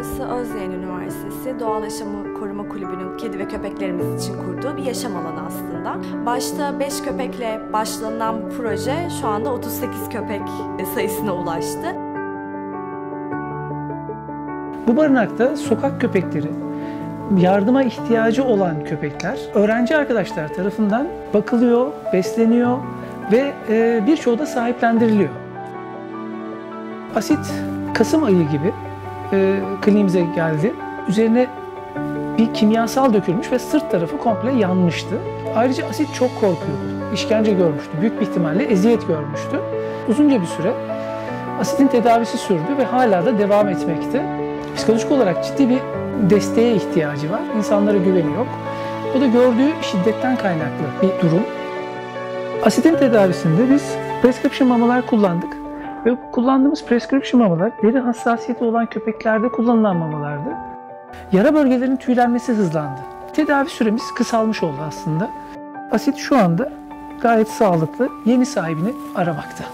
Burası Özyeğin Üniversitesi Doğal Yaşamı Koruma Kulübü'nün kedi ve köpeklerimiz için kurduğu bir yaşam alanı aslında. Başta 5 köpekle başlanan bu proje şu anda 38 köpek sayısına ulaştı. Bu barınakta sokak köpekleri, yardıma ihtiyacı olan köpekler öğrenci arkadaşlar tarafından bakılıyor, besleniyor ve e, birçoğu da sahiplendiriliyor. Asit Kasım ayı gibi e, kliniğimize geldi. Üzerine bir kimyasal dökülmüş ve sırt tarafı komple yanmıştı. Ayrıca asit çok korkuyordu. İşkence görmüştü. Büyük bir ihtimalle eziyet görmüştü. Uzunca bir süre asitin tedavisi sürdü ve hala da devam etmekte. Psikolojik olarak ciddi bir desteğe ihtiyacı var. İnsanlara güveni yok. Bu da gördüğü şiddetten kaynaklı bir durum. Asitin tedavisinde biz prescription mamalar kullandık. Ve kullandığımız prescription mamalar deri hassasiyeti olan köpeklerde kullanılan mamalardı. Yara bölgelerinin tüylenmesi hızlandı. Tedavi süremiz kısalmış oldu aslında. Asit şu anda gayet sağlıklı, yeni sahibini aramakta.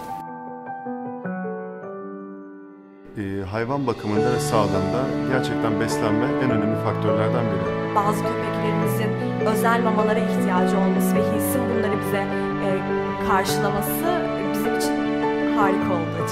Ee, hayvan bakımında ve sağlığında gerçekten beslenme en önemli faktörlerden biri. Bazı köpeklerimizin özel mamalara ihtiyacı olması ve Hils'in bunları bize e, karşılaması harika oldu.